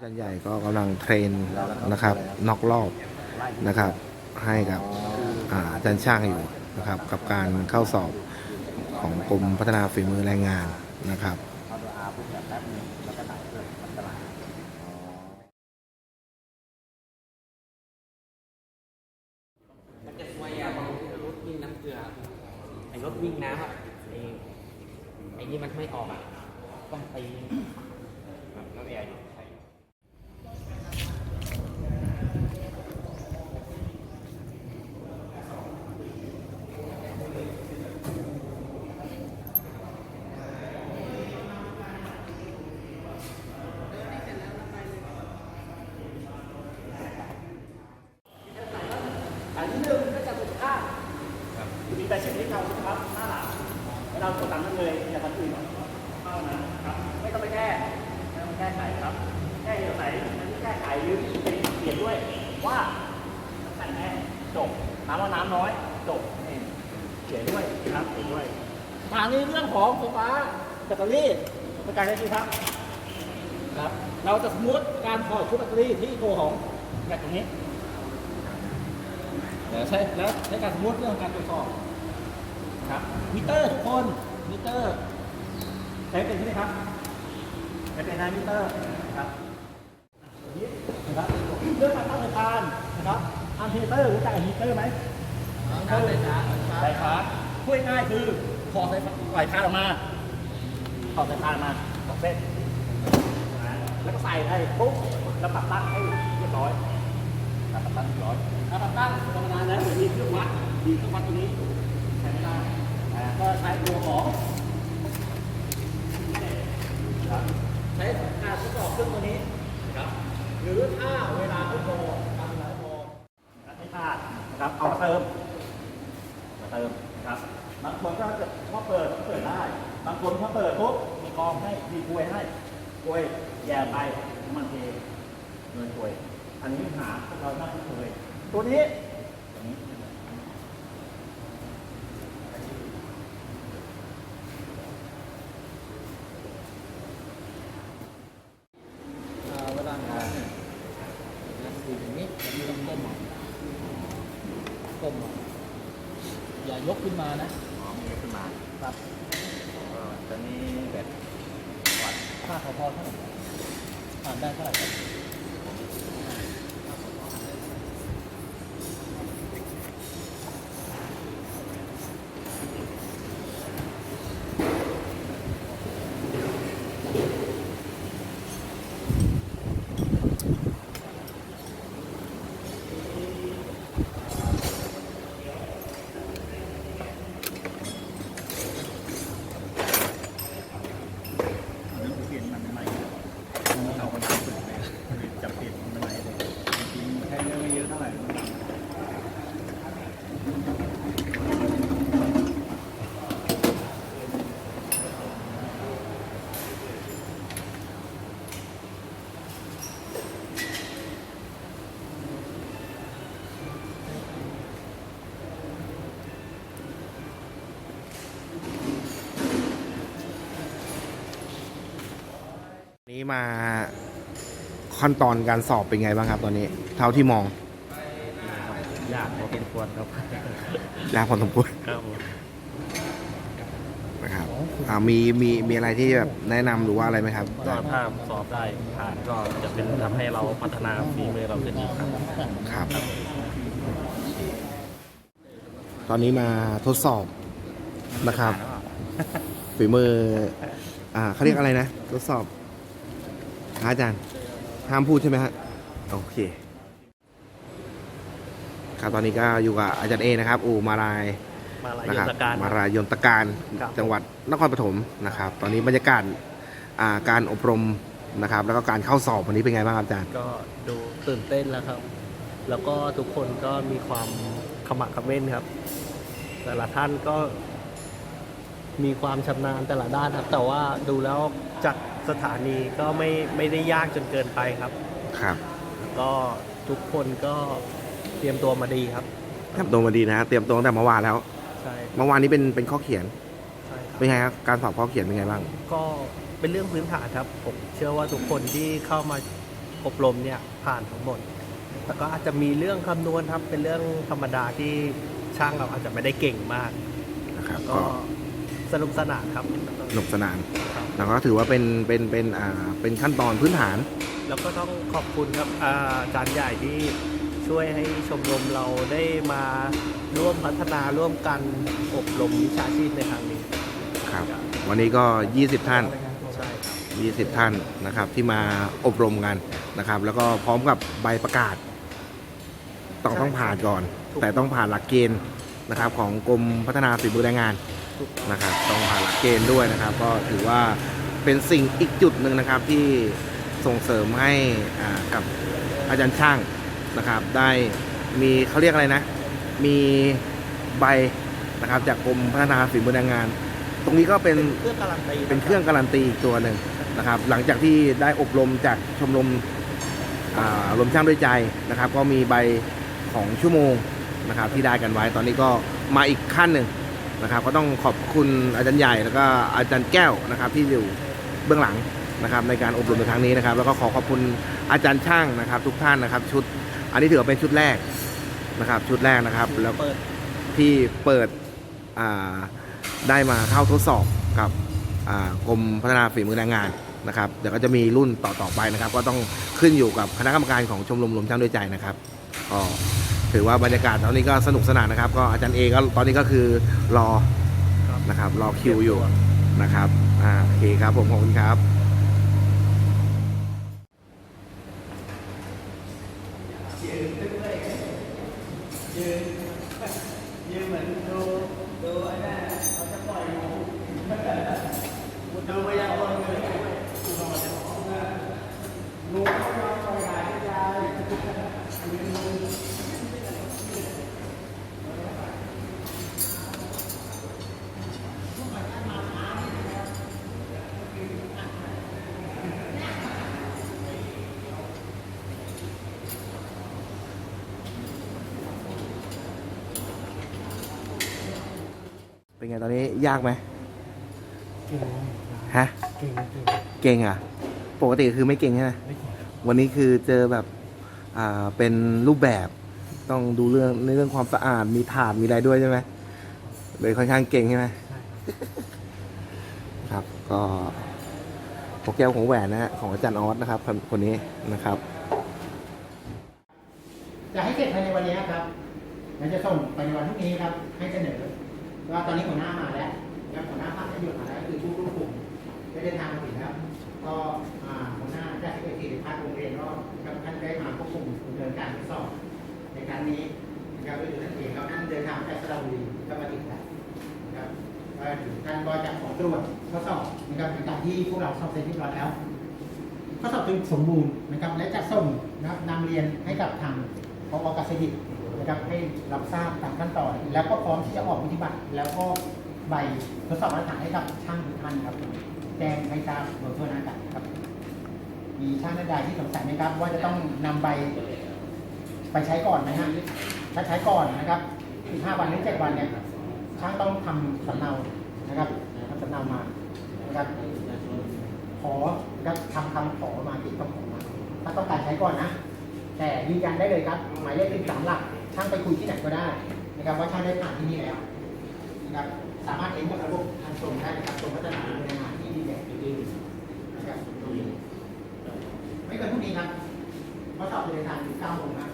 อาจารย์ใหญ่ก็กำลังเทรนนะครับนอกรอบนะครับให้กับอ่าอาจารย์ช่างอยู่นะครับกับการเข้าสอบของกรมพัฒนาฝีมือแรงงานนะครับ เอาตัวอาปุ๊บแบบแป๊บนึงแล้วก็ไหนเพื่อนมันจะไหล มันจะช่วยอะบางรถวิ่งน้ำเกลือไอ้รถวิ่งน้ำอะไอ้ไอ้นี่มันไม่ออกอะต้องตี แล้วแอร์อยู่ใช่ อันที่หนึ่งก็จะสุขภาพมีใบเช็คลิสต์เราสุขภาพหน้าหลังให้เรากดตามนั้นเลยอย่าทำอื่นเท่านั้นครับ ไม่ต้องไปแก้ไม่ต้องแก้ไขครับ แก้อย่างไหนมันแก้ไขหรือเป็นเปลี่ยนด้วยว่าสำคัญแน่จบน้ำว่าน้ำน้อยจบนี่เขียนด้วยครับเขียนด้วยมาในเรื่องของไฟฟ้าแบ ตเตอรี่เป็นการใช้ชีวิตครับครับเราจะสมมติการถอดชุดแบตเตอรี่ที่ตัวของแบตตรงนี้แล้วใช้แล้วใช้การสมมติเรื่องการตรวจสอบครับมิเตอร์ทุกคนมิเตอร์ใช้เป็นใช่ไหมครับใช้เป็นนะมิเตอร์นะครับอันนี้นะครับเรื่องการตั้งสายพานนะครับอันเทเตอร์รู้จักอันมิเตอร์ไหมมิเตอร์สายชาร์จสายชาร์จพูดง่ายๆคือถอดสายสายพานออกมา ถอสายพานมาสองเส้นแล้วก็ใส่ให้ปุ๊บแล้วปรับตั้งให้เรียบร้อยถ้าตัดตั้งเรียบร้อยถ้าตัดตั้งธรรมดาแล้วเดี๋ยวมีเครื่องวัดมีเครื่องวัดตรงนี้ใช้ไม่ได้ก็ใช้ตัวของใช้การทดสอบเครื่องตัวนี้นะครับหรือถ้าเวลาไม่พอทำเวลาไม่พอไม่พลาดนะครับเอามาเติมมาเติมนะครับบางคนก็จะชอบเปิดก็เปิดได้ บางคนพอเปิดปุ๊บ กองให้มีกลวยให้กลวยแย่ไปมันเทเงินป่วย อันนี้หาพวกเราน่าจะเคย ตัวนี้ตัวนี้ เวลางานเนี่ยนะดูอย่างนี้มีต้องก้มเอาก้มเอาอย่ายกขึ้นมานะ อ๋อมีขึ้นมา ครับ ก็ตอนนี้แบตวัด ค่าเขาพอเท่าไหร่ผ่านได้เท่าไหร่ครับ เรื่องเปลี่ยนมันใหม่เราก็ทำสุดเลยจะเปลี่ยนมันใหม่เลยจริงๆแค่เรื่องไม่เยอะเท่าไหร่ นี้มาขั้นตอนการสอบเป็นไงบ้างครับตอนนี้ เท่าที่มองยากพอเป็นควรครับยากพอสมควรครับผมนะครับอ่ามีมีมีอะไรที่แบบแนะนำหรือว่าอะไรไหมครับ ก็ถ้าสอบได้ผ่านก็จะเป็นทำให้เราพัฒนาฝีมือเราขึ้นอีกครับครับ ตอนนี้มาทดสอบนะครับ ฝีมือ อ่าเขาเรียกอะไรนะ ทดสอบฮะ อาจารย์ห้ามพูดใช่ไหมฮะโอเค ครับตอนนี้ก็อยู่กับอาจารย์เอนะครับอูมารายมาลายนะยุครับทธการ มารายยนตการครับ จังหวัดนครปฐมนะครับ ตอนนี้บรรยากาศอ่าการอบรมนะครับ แล้วก็การเข้าสอบวันนี้เป็นไงบ้างครับอาจารย์ ก็ดูตื่นเต้นแล้วครับ แล้วก็ทุกคนก็มีความขมักเขม้นครับ แต่ละท่านก็มีความชำนาญแต่ละด้านครับ แต่ว่าดูแล้วจาก สถานีก็ไม่ไม่ได้ยากจนเกินไปครับ ครับก็ทุกคนก็เตรียมตัวมาดีครับ เตรียมตัวมาดีนะฮะเตรียมตัวตั้งแต่เมื่อวานแล้ว ใช่เมื่อวานนี้เป็นเป็นข้อเขียนใช่ครับเป็นไงครับการสอบข้อเขียนเป็นไงบ้าง ก็เป็นเรื่องพื้นฐานครับ ผมเชื่อว่าทุกคนที่เข้ามาอบรมเนี่ยผ่านทั้งหมดแต่ก็อาจจะมีเรื่องคำนวณครับเป็นเรื่องธรรมดาที่ช่างเราอาจจะไม่ได้เก่งมาก นะครับก็ก็ สนุกสนานครับ สนุกสนาน แล้วก็ถือว่าเป็นเป็นเป็นอ่าเป็นขั้นตอนพื้นฐาน แล้วก็ต้องขอบคุณครับอาอาจารย์ใหญ่ที่ช่วยให้ชมรมเราได้มาร่วมพัฒนาร่วมกันอบรมวิชาชีพในครั้งนี้ครับ วันนี้ก็ 20 ท่าน ใช่ครับ 20 ท่านนะครับที่มาอบรมกันนะครับ แล้วก็พร้อมกับใบประกาศ ต้องต้องผ่านก่อนแต่ต้องผ่านหลักเกณฑ์นะครับของกรมพัฒนาฝีมือแรงงานถูก นะครับต้องผ่านหลักเกณฑ์ด้วยนะครับ ก็ถือว่าเป็นสิ่งอีกจุดหนึ่งนะครับที่ส่งเสริมให้อ่ากับอาจารย์ช่างนะครับ ได้มีเขาเรียกอะไรนะ มีใบนะครับจากกรมพัฒนาฝีมือแรงงาน ตรงนี้ก็เป็นเครื่องการันตีเป็นเครื่องการันตีอีกตัวหนึ่งนะครับ หลังจากที่ได้อบรมจากชมรมอ่ารวมช่างด้วยใจนะครับ ก็มีใบของชั่วโมงนะครับที่ได้กันไว้ตอนนี้ก็มาอีกขั้นหนึ่ง นะครับ ก็ต้องขอบคุณอาจารย์ใหญ่แล้วก็อาจารย์แก้วนะครับ ที่อยู่เบื้องหลังนะครับ ในการอบรมในครั้งนี้นะครับ แล้วก็ขอขอบคุณอาจารย์ช่างนะครับ ทุกท่านนะครับ ชุดอันนี้ถือว่าเป็นชุดแรกนะครับ ชุดแรกนะครับ แล้วเปิดที่เปิดอ่าได้มาเข้าทดสอบกับอ่ากรมพัฒนาฝีมือแรงงานนะครับเดี๋ยวก็จะมีรุ่นต่อๆไปนะครับ ก็ต้องขึ้นอยู่กับคณะกรรมการของชมรมรวมช่างด้วยใจนะครับก็ ถือว่าบรรยากาศตอนนี้ก็สนุกสนานนะครับ ก็อาจารย์เอก็ตอนนี้ก็คือรอรนะครับ รอคิวอยู่นะครับอ่าโอเคครับผมขอบคุณครับ เป็นไงตอนนี้ ยากไหมฮะเก่งเก่งเก่งอะ ปกติคือไม่เก่งใช่ไหมไม่เก่งวันนี้คือเจอแบบอ่าเป็นรูปแบบต้องดูเรื่องในเรื่องความสะอาดมีถาดมีอะไรด้วยใช่ไหมเลยค่อนข้างเก่งใช่ไหมใช่ครับ ก็โปรแกรมของแหวนนะฮะของอาจารย์ออสนะครับคนคนนี้นะครับ จะให้เสร็จภายในวันนี้ครับแล้วจะส่งไปในวันพรุ่งนี้ครับ ให้เสนอ ว่าตอนนี้หัวหน้ามาแล้วแล้วหัวหน้าภาคประโยชน์มาแล้วคือผู้ร่วมกลุ่มได้เดินทางมาถึงแล้ว ก็อ่าหัวหน้าได้ที่เป็นทีมภาคโรงเรียนก็ครับท่านได้มาควบคุมดำเนินการทดสอบในครั้งนี้นะครับด้วยตัวท่านเองครับท่านเดินทางจากสระบุรีก็มาถึงแล้วนะครับก็ท่านก็จะขอตรวจทดสอบนะครับในการที่พวกเราสอบเสร็จเรียบร้อยแล้วข้อสอบจึงสมบูรณ์นะครับและจะส่งนะครับนำเรียนให้กับทางพอกเกษตรนะ ครับให้รับทราบตามขั้นตอน แล้วก็พร้อมที่จะออกปฏิบัติ แล้วก็ใบทดสอบมาตรฐานให้กับช่างทุกท่านครับ แจ้งให้ทราบโดยทั่วหน้ากันครับ มีช่างท่านใดที่สงสัยไหมครับ ว่าจะต้องนำใบไปใช้ก่อนไหมฮะถ้าใช้ก่อนนะครับ15วันหรือ7วันเนี่ยช่างต้องทำสำเนานะครับทำสำเนามานะครับขอนะครับทำคำขอมาติดคำขอมาถ้าต้องการใช้ก่อนนะแต่ยืนยันได้เลยครับ หมายเลขสิบสามหลัก ช่างไปคุยที่ไหนก็ได้นะครับว่าช่างได้ผ่านที่นี่แล้วนะครับสามารถเห็นกับระบบทางตรงได้นะครับตรงพัฒนาในงานที่ดีแบบดีๆนะครับตรงนี้ไม่เกินพรุ่งนี้ครับข้อสอบจะเดินทางถึงเก้าโมงครับ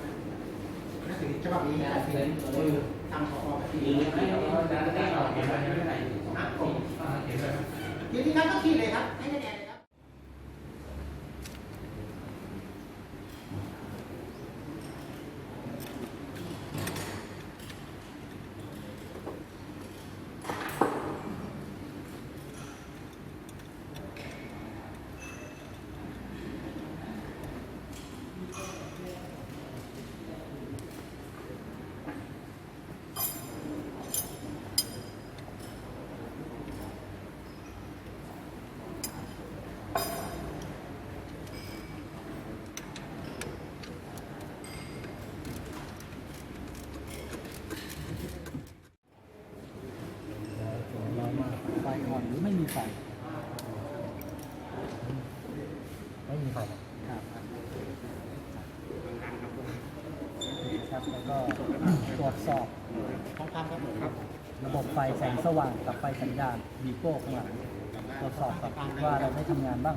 หนังสือฉบับนี้แต่เพียงทางขอปฏิบัติอะผมทีนี้ครับก็ขีดเลยครับ สงสว่างกับไฟสัญญาณวีโก้ข้างหลังตรวจสอบกับว่าเราได้ทำงานบ้าง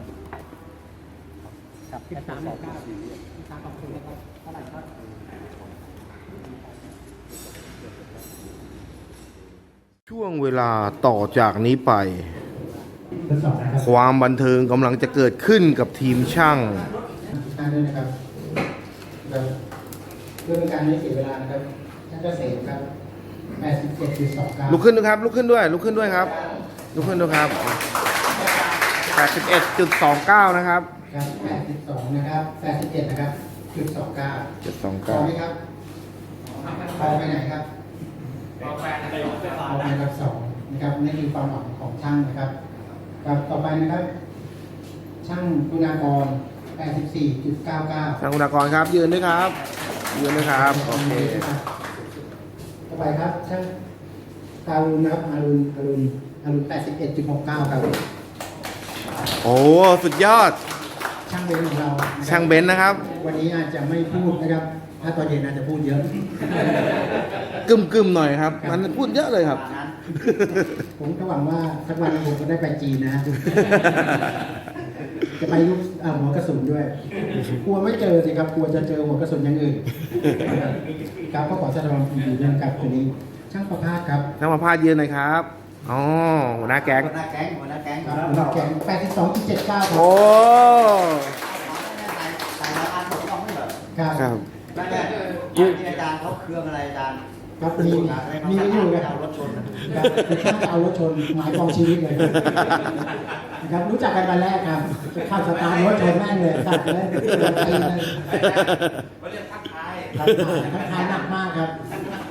ครับแค่ตรวจสอบทางขอบคุณนะครับเท่าไหร่ครับช่วงเวลาต่อจากนี้ไปทดสอบนะครับความบันเทิงกำลังจะเกิดขึ้นกับทีมช่างทุกท่านด้วยนะครับครับเพื่อเป็นการไม่เสียเวลานะครับท่านเกษมครับ 87.29ลุกขึ้นด้วยครับ ลุกขึ้นด้วย ลุกขึ้นด้วยครับ ลุกขึ้นด้วยครับ81.29 นะครับครับ82นะครับ87นะครับจุด29พอไหม729ครับพอไปไหนครับพอไปอันดับสองนะครับนี่คือความหวังของช่างนะครับครับต่อไปนะครับ ช่างคุณากร84.99ทางคุณากรครับ ยืนด้วยครับ ยืนด้วยครับ โอเคต่อ ไปครับช่างการุณนะครับอารุณอารุณอารุณ81.69ครับโอ้สุดยอด ช่างเบนซ์ของเรานะครับช่างเบนซ์นะครับวันนี้อาจจะไม่พูดนะครับ ถ้าตอนเย็นอาจจะพูดเยอะ กึมกึมๆหน่อยครับ มันพูดเยอะเลยครับ ผมก็หวังว่าสักวันผมก็ได้ไปจีนนะฮะ จะไปยุคอ่าหัวกระสุนด้วย กลัวไม่เจอสิครับ กลัวจะเจอหัวกระสุนอย่างอื่นครับก็ขอแสดงความยินดีด้วยกับคนนี้ ช่างประภาสครับช่างมาพาดยืนหน่อยครับอ๋อหัวหน้าแก๊งหัวหน้าแก๊งหัวหน้าแก๊งครับหัวหน้าแก๊ง82.79ครับโอ้ใส่รายการผมต้องไม่เหรอครับครับ ไม่ได้ที่อาจารย์เขาเครื่องอะไรอาจารย์ ครับมีมีไม่อยู่เอารถชนนะครับคือช่างจะเอารถชนหมายกองชีวิตเลยนะครับรู้จักกันวันแรกครับจะเข้าสตาร์ทรถชนแม่งเลยสัตว์เลยตีเลยเขาเรียกทักทายทักทายหนักมากครับ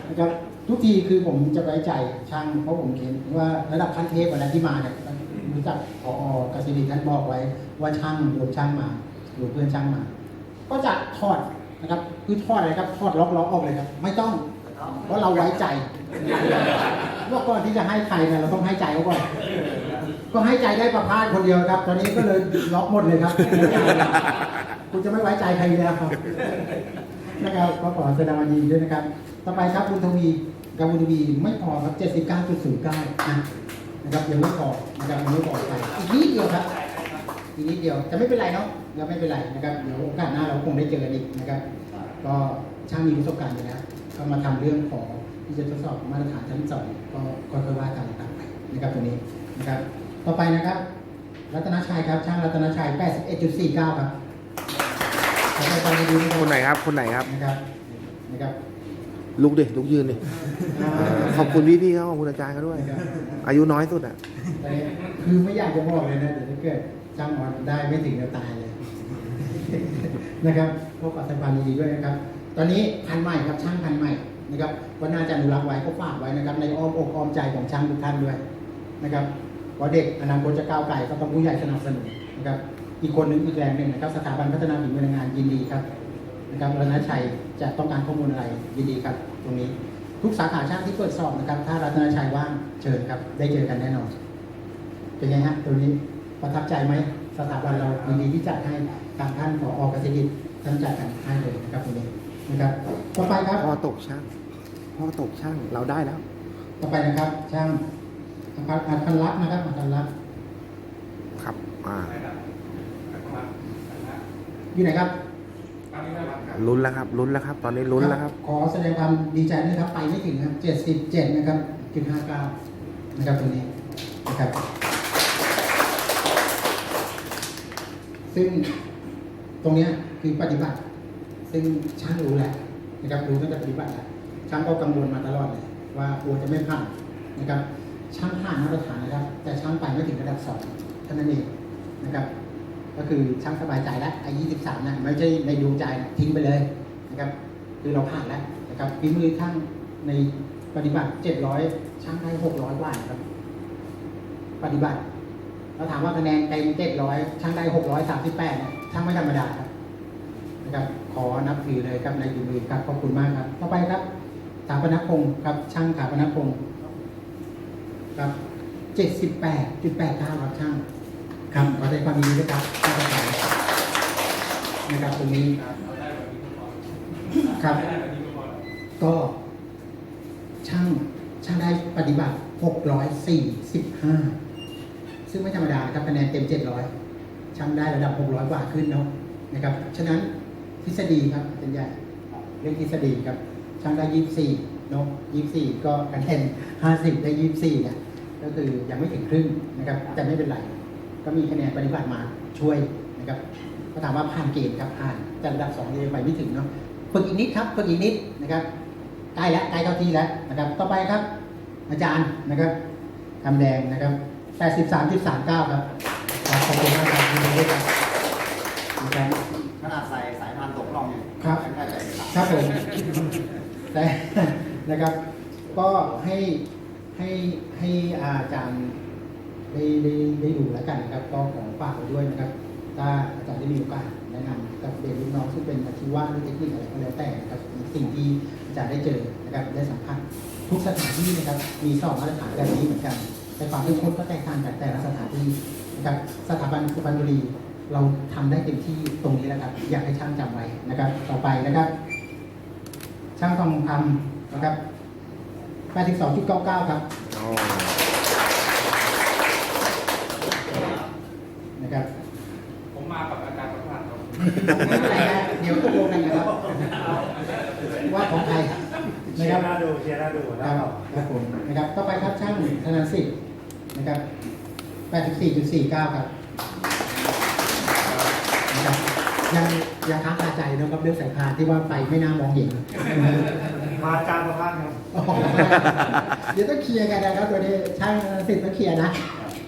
นะครับทุกทีคือผมจะไว้ใจช่างเพราะผมเห็นว่าระดับขั้นเทพวันนั้นที่มาเนี่ยรู้จักพอกสิริท่านบอกไว้ว่าช่างโยมช่างมาหรือเพื่อนช่างมา ก็จะถอดนะครับคือถอดอะไรครับถอดล็อกล้อออกเลยครับ ไม่ต้อง เพราะเราไว้ใจว่าก่อนที่จะให้ใครเนี่ยเราต้องให้ใจเขาก่อนก็ให้ใจได้ประพาสคนเดียวครับ ตอนนี้ก็เลยล็อกหมดเลยครับคุณจะไม่ไว้ใจใครอีกแล้วครับนะครับก็ขอแสดงความยินดีด้วยนะครับ ต่อไปครับคุณทวีกับคุณทวีไม่พอครับ 79.09นะนะครับยังไม่พอนะครับยังไม่พอไปอีกนิดเดียวครับอีกนิดเดียวจะไม่เป็นไรเนาะเราไม่เป็นไรนะครับเดี๋ยวโอกาสหน้าเราคงได้เจอกันอีกนะครับ ก็ช่างมีประสบการณ์อยู่แล้ว ก็มาทำเรื่องของที่จะทดสอบมาตรฐานชั้นสองก็ค่อยๆว่ากันตามไปนะครับตรงนี้นะครับ ต่อไปนะครับ รัตนชัยครับช่างรัตนชัย 81.49 ครับขอแสดงความยินดีด้วยคนไหนครับ คนไหนครับนะครับนะครับ ลุกดิลุกยืนดิเออขอบคุณพี่ๆเขาขอบคุณอาจารย์เขาด้วย อายุน้อยสุดอะแต่คือไม่อยากจะบอกเลยนะเดี๋ยวถ้าเกิดช่างออนได้ไม่ถึงจะตายเลยนะครับก็ขอแสดงความยินดีด้วยนะครับ ตอนนี้พันใหม่ครับช่างพันใหม่นะครับก็น่าจะอนุรักษ์ไว้ก็ฝากไว้นะครับ ในอ้อมอกอ้อมใจของช่างทุกท่านด้วยนะครับเพราเด็กอนาคตจะก้าวไกลก็ต้องผู้ใหญ่สนับสนุนนะครับอีกคนหนึงอีกแรงหนึ่งนะครับสถาบันพัฒนาฝีมือแรงงานยินดีครับนะครับรัตนชัยจะต้องการข้อมูลอะไรยินดีครับ ตรงนี้ทุกสาขาช่างที่เปิดสอบนะครับ ถ้ารัตนชัยว่างเชิญครับ ได้เจอกันแน่นอน เป็นไงฮะตัวนี้ประทับใจไหมสถาบันเรายินดีที่จัดให้ทางท่านผอเกษตรท่านจัดกันให้เลยนะครับตรงนี้ นะครับ ต่อไปครับ พ่อตกช่างพ่อตกช่างเราได้แล้ว ต่อไปนะครับ ช่างอัครอัครลักษณ์นะครับอัครลักษณ์ครับอ่าอยู่ไหนครับลุ้นแล้วครับลุ้นแล้วครับ ตอนนี้ลุ้นแล้วครับ ขอแสดงความดีใจด้วยครับไปไม่ถึงครับ77นะครับจุด59นะครับตรงนี้นะครับ ซึ่งตรงเนี้ยคือปฏิบัติ ซึ่งช่างรู้แหละนะครับรู้ตั้งแต่ปฏิบัติแล้วช่างก็กังวลมาตลอดเลยว่ากลัวจะไม่ผ่านนะครับช่างผ่านมาตรฐานนะครับ แต่ช่างไปไม่ถึงระดับสองเท่านั้นเองนะครับ ก็คือช่างสบายใจแล้วไอ้ยี่สิบสามนะไม่ใช่ในดวงใจทิ้งไปเลยนะครับคือเราผ่านแล้วนะครับฝีมือช่างในปฏิบัติเจ็ดร้อยช่างได้หกร้อยกว่านะครับปฏิบัติเราถามว่าคะแนนเต็มเจ็ดร้อยช่างได้หกร้อยสามสิบแปดช่างไม่ธรรมดาครับ นะครับขอนับถือเลยครับในฝีมือครับขอบคุณมากครับ ต่อไปครับถาปนพงศ์ครับ ช่างถาปนพงศ์ครับเจ็ดสิบแปดจุดแปดเก้าครับช่างครับขอแสดงความยินดีด้วยครับท่านประธานนะครับตรงนี้ครับ ก็ช่างช่างได้ปฏิบัติ 645 ซึ่งไม่ธรรมดานะครับคะแนนเต็ม 700 ช่างได้ระดับ 600 กว่าขึ้นเนาะนะครับ ฉะนั้น ฤษฎีครับเป็นใหญ่เรื่องทฤษฎีครับช่างได้24เนาะ24ก็คะแนน50ได้24เนี่ยก็คือยังไม่ถึงครึ่งนะครับแต่ไม่เป็นไร ก็มีคะแนนปฏิบัติมาช่วยนะครับก็ถามว่าผ่านเกณฑ์ครับผ่านแต่ระดับ2ยังไปไม่ถึงเนาะฝึกอีกนิดครับฝึกอีกนิดนะครับใกล้แล้วใกล้เข้าที่แล้วนะครับ ต่อไปครับ อาจารย์นะครับทำแดงนะครับ83.39ครับครับขอบคุณมากครับยินดีด้วยครับนะครับ ครับยังได้ใส่ครับผมแต่นะครับ ก็ให้ให้ให้อาจารย์ได้ได้ได้ดูแล้วกันนะครับก็ขอฝากไว้ด้วยนะครับ ถ้าอาจารย์ได้มีโอกาสแนะนำกับเด็กรุ่นน้องซึ่งเป็นอาชีวะหรือเทคนิคอะไรก็แล้วแต่นะครับสิ่งที่อาจารย์ได้เจอนะครับได้สัมผัสทุกสถานที่นะครับมีสอบมาตรฐานแบบนี้เหมือนกัน แต่ความเข้มข้นก็แตกต่างกันแต่ละสถานที่นะครับสถาบันสุพรรณบุรี เราทำได้เต็มที่ตรงนี้แล้วครับ อยากให้ช่างจำไว้นะครับ ต่อไปนะครับ ช่างทองคำนะครับ82.99 ครับอ๋อนะครับ ผมมากับอาจารย์ประภาสครับไม่เป็นไรนะเดี๋ยวตกลงกันนะครับ ว่าของใครเชีนะยครับร์น่าดูเชียร์น่าดูคนะรับครับครับผมนะครับ ต่อไปครับช่างธนาสิทธิ์นะครับ 84.49 ครับนะครับ ยังยังค้างคาใจนะครับเรื่องสายพานที่ว่าไปไม่น่ามองเห็น มาอาจารย์ประภาสครับอ๋อเดี๋ยวต้องเคลียร์กันนะครับตัวนี้ช่างสิทธิ์ต้องเคลียร์นะ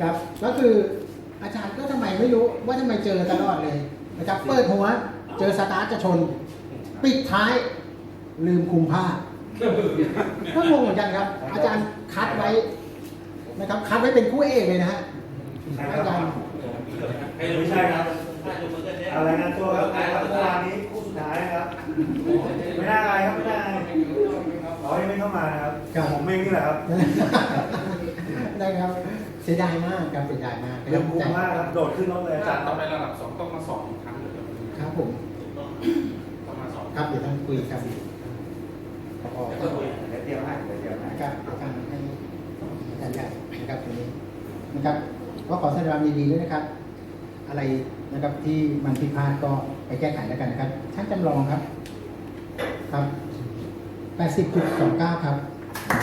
ครับ ก็คืออาจารย์ก็ทำไมไม่รู้ว่าทำไมเจอตลอดเลยนะครับเปิดหัวเจอสตาร์ทจะชน ปิดท้ายลืมคุมผ้าก็งงเหมือนกันครับ อาจารย์คัดไว้นะครับคัดไว้เป็นคู่เอกเลยนะฮะใช่คอารับจารย์ไม่ใช่ครับ อะไรนะตัวครับเมื่อวานนี้คู่สุดท้ายครับ ไม่ได้อะไรครับไม่ได้อะไรอ๋อยังไม่เข้ามานะครับครับผมเองนี่แหละครับนะครับเสียดายมากครับเสียดายมากยังคุ้มมากครับโดดขึ้นรถเลยอาจารย์คต่รัอบไประดับสองต้องมาสอบอีกครั้งหนึ่งครับผมต้องมาสอบครับเดี๋ยวต้องคุยกันพอเดี๋ยวเดี๋ยวเตรียมให้เดี๋ยวเตรียมให้นะครับเดี๋ยวทำให้อาจารย์ใหญ่นะครับตรงนี้นะครับก็ขอแสดงความยินดีด้วยนะครับ อะไร นะครับที่มันผิดพลาดก็ไปแก้ไขแล้วกันนะครับช่างจำลองครับ ครับ 80.29 ครับอ๋อ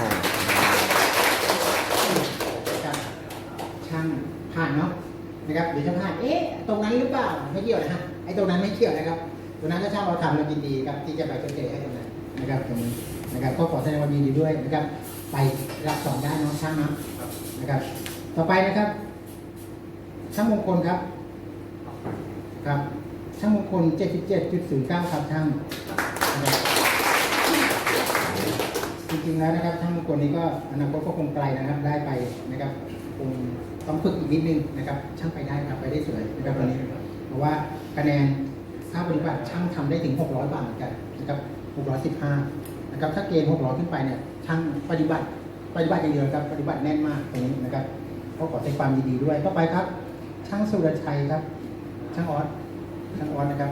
ครับช่างผ่านเนาะนะครับเดี๋ยวช่างผ่านเอ๊ะตรงนั้นหรือเปล่าไม่เกี่ยวนะฮะไอ้ตรงนั้นไม่เกี่ยวนะครับตรงนั้นถ้าช่างเราทำเรายินดีครับที่จะไปชดเชยให้ตรงนั้นนะครับตรงนี้นะครับก็ขอแสดงความยินดีด้วยนะครับ ไประดับสองได้เน้องช่างนะนะครับ ต่อไปนะครับ ช่างมงคลครับ ครับช่างมงคล 77.09 ครับช่างนะครับจริงๆแล้วนะครับช่างมงคลนี้ก็อนาคตก็คงไกลนะครับได้ไปนะครับคงต้องฝึกอีกนิดนึงนะครับช่างไปได้ครับไปได้สวยนะครับวันนี้เพราะว่าคะแนนค่าปฏิบัติช่างทำได้ถึง 600 บาทเหมือนกันนะครับ615นะครับถ้าเกณฑ์600 ขึ้นไปเนี่ยช่างปฏิบัติปฏิบัติอย่างเดียวครับปฏิบัติแน่นมากตรงนี้นะครับก็ขอแสดงความยินดีด้วยต่อไปครับ ช่างสุรชัยครับ ช่างออสช่างออสนะครับ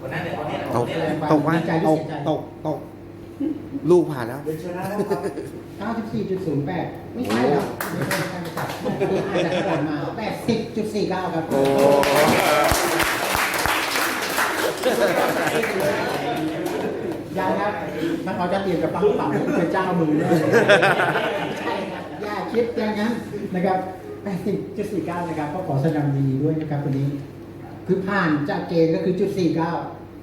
คนนั้นเนี่ยคนนี้ตกตกว่าตกตกตกลูกผ่านแล้ว เดี๋ยวเชิญนะครับ94.08 ไม่ใช่ครับไม่ใช่ช่างจับอาจจะขนาดมา 80.49 ครับ โอ้ยังครับท่านออสจะเตรียมกับปังปังเป็นเจ้ามือเลยใช่ครับอย่าคิดอย่างนั้นนะครับ 80.49 นะครับ ก็ขอแสดงความยินดีด้วยนะครับวันนี้ คือผ่านจากเกณฑ์ก็คือจุดสี่เก้า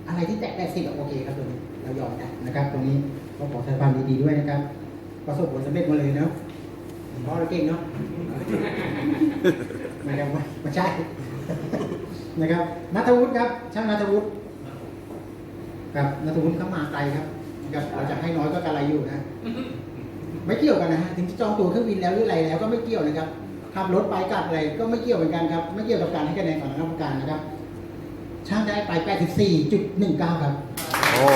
อะไรที่แตะได้สิบโอเคครับตรงนี้เรายอมได้นะครับ ตรงนี้ก็ขอแสดงความดีด้วยนะครับประสบผลสำเร็จมาเลยเนาะเพราะเราเก่งเนาะไม่ได้ไม่ไม่ใช่นะครับนัทวุฒิครับช่างนัทวุฒิครับนัทวุฒิเข้ามาไกลครับนะครับเราจะให้น้อยก็กระไรอยู่นะไม่เกี่ยวกันนะฮะถึงจะจองตั๋วเครื่องบินแล้วหรืออะไรแล้วก็ไม่เกี่ยวนะครับขับรถไปกลับอะไรก็ไม่เกี่ยวเหมือนกันครับ ไม่เกี่ยวกับการให้คะแนนของคณะกรรมการนะครับ ช่างได้ไป 84.19 ครับโอ้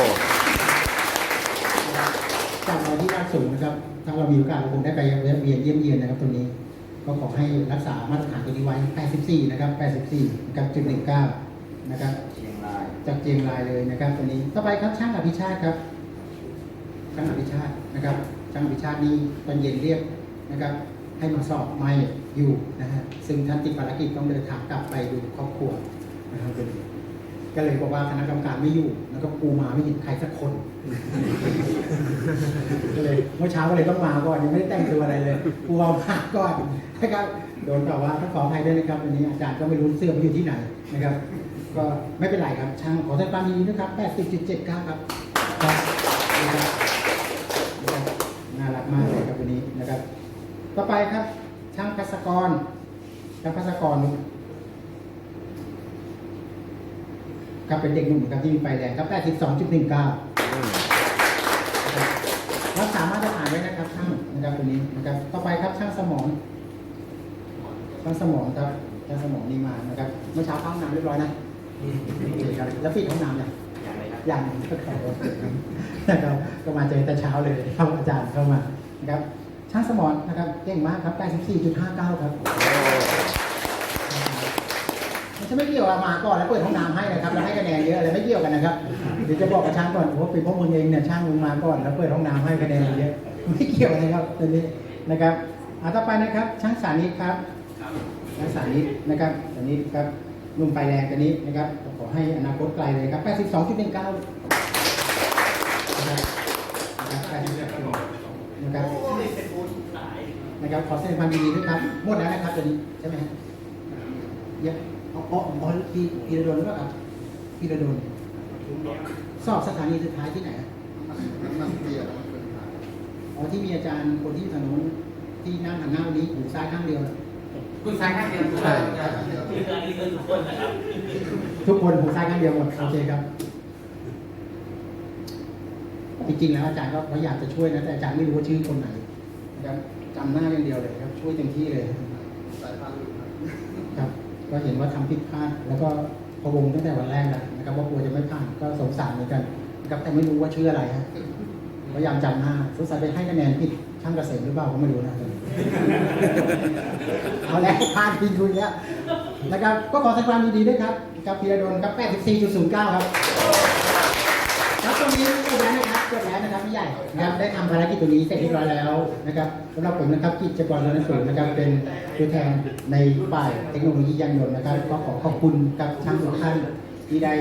จากเราที่ด้านสูงนะครับ ถ้าเรามีโอกาสเราคงได้ไปแวะเวียนเยี่ยมเยียนนะครับตรงนี้ ก็ขอให้รักษามาตรฐานตัวนี้ไว้ 84 นะครับ 84นะครับจุด19 นะครับ เชียงราย จากเจียงรายเลยนะครับตัวนี้ ต่อไปครับช่างอภิชาติครับ ช่างอภิชาตินะครับ ช่างอภิชาตินี่ตอนเย็นเรียกนะครับให้มาสอบไม่อยู่นะฮะ ซึ่งท่านติดภารกิจต้องเดินทางกลับไปดูครอบครัวนะครับเป็น ก็เลยบอกว่าคณะกรรมการไม่อยู่ แล้วก็ปูมาไม่เห็นใครสักคน ก็เลยเมื่อเช้าก็เลยต้องมาก่อนยังไม่ได้แต่งตัวอะไรเลยปูเอามาก่อนนะครับโดนต่อว่าต้องขออภัยด้วยนะครับวันนี้อาจารย์ก็ไม่รู้เสื้อมันอยู่ที่ไหนนะครับ ก็ไม่เป็นไรครับช่างขอแสดงความยินดีนะครับ80.79ครับครับนะครับนะครับน่ารักมากเลยครับวันนี้นะครับ ต่อไปครับช่างพัสกรช่างพัสกร ครับเป็นเด็กหนุ่มครับที่มีไฟแรงครับ82.19รักษามาตรฐานไว้นะครับช่างนะครับตัวนี้นะครับ ต่อไปครับช่างสมองช่างสมองครับช่างสมองนี่มานะครับเมื่อเช้าเข้าห้องน้ำเรียบร้อยนะโอเคครับแล้วปิดห้องน้ำเลยยังก็ขอโทษนะครับก็มาเจอแต่เช้าเลยเข้าอาจารย์เข้ามานะครับช่างสมองนะครับเก่งมากครับ 84.59 ครับ มันจะไม่เกี่ยวกับมาก่อนแล้วเปิดห้องน้ำให้นะครับแล้วให้คะแนนเยอะอะไรไม่เกี่ยวกันนะครับเดี๋ยวจะบอกกับช่างก่อนว่าเป็นเพราะมึงเองเนี่ยช่างมึงมาก่อนแล้วเปิดห้องน้ำให้คะแนนเยอะไม่เกี่ยวนะครับตัวนี้นะครับอ่าต่อไปนะครับ ช่างสานิตครับช่างสานิตนะครับสานิตครับนุ่มไฟแรงตัวนี้นะครับขอให้อนาคตไกลเลยครับ82.19นะครับนะครับนะครับนะครับขอแสดงความยินดีด้วยครับหมดแล้วนะครับตัวนี้ใช่ไหมฮะเยอะ อ๋ออ๋ออ๋อพี่พี่ระดนหรือเปล่าครับพีระดนสอบสถานีสุดท้ายที่ไหนอะอ๋อที่มีอาจารย์คนที่ถนนที่นั่งหันหน้าวันนี้หูซ้ายข้างเดียวคุณซ้ายข้างเดียวใช่คืออันนี้คือทุกคนนะครับทุกคนหูซ้ายข้างเดียวหมดโอเคครับจริงๆแล้วอาจารย์ก็พยายามจะช่วยนะแต่อาจารย์ไม่รู้ว่าชื่อคนไหนนะครับจำหน้าอย่างเดียวเลยครับ ช่วยเต็มที่เลยครับ ก็เห็นว่าทำผิดพลาดแล้วก็พะวงตั้งแต่วันแรกแล้วนะครับว่ากลัวจะไม่ผ่านก็สงสารเหมือนกันนะครับแต่ไม่รู้ว่าชื่ออะไรฮะพยายามจำหน้าสงสัยไปให้คะแนนผิดช่างเกษมหรือเปล่าก็ไม่รู้นะเอาแล้วพลาดพิงคุยแล้วนะครับก็ขอแสดงความยินดีด้วยครับกับพีระดลครับ 84.09 ครับครับตรงนี้จบแล้วนะครับ จบแล้วนะครับพี่ใหญ่นะครับได้ทำภารกิจตัวนี้เสร็จเรียบร้อยแล้วนะครับสำหรับผมนะครับกิจกรรณสูนนะครับเป็นตัวแทนในฝ่ายเทคโนโลยียานยนต์นะครับก็ขอขอบคุณกับช่างทุกท่านที่ได้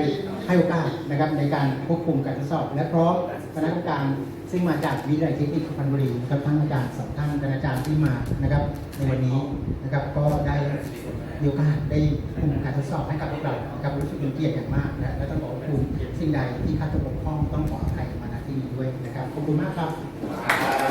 ให้โอกาสนะครับในการควบคุมการทดสอบ และพร้อมคณะกรรมการซึ่งมาจากวิทยาลัยเทคนิคพรรณบุรีนะครับทั้งอาจารย์สองท่านคณาจารย์ที่มานะครับในวันนี้นะครับก็ได้มีโอกาสได้คุมการทดสอบให้กับพวกเรานะครับรู้สึกเป็นเกียรติอย่างมากนะและต้องขอขอบคุณสิ่งใดที่ข้าจะบกพร่องต้องขออภัยมา ที่ด้วยนะครับ ขอบคุณมากครับ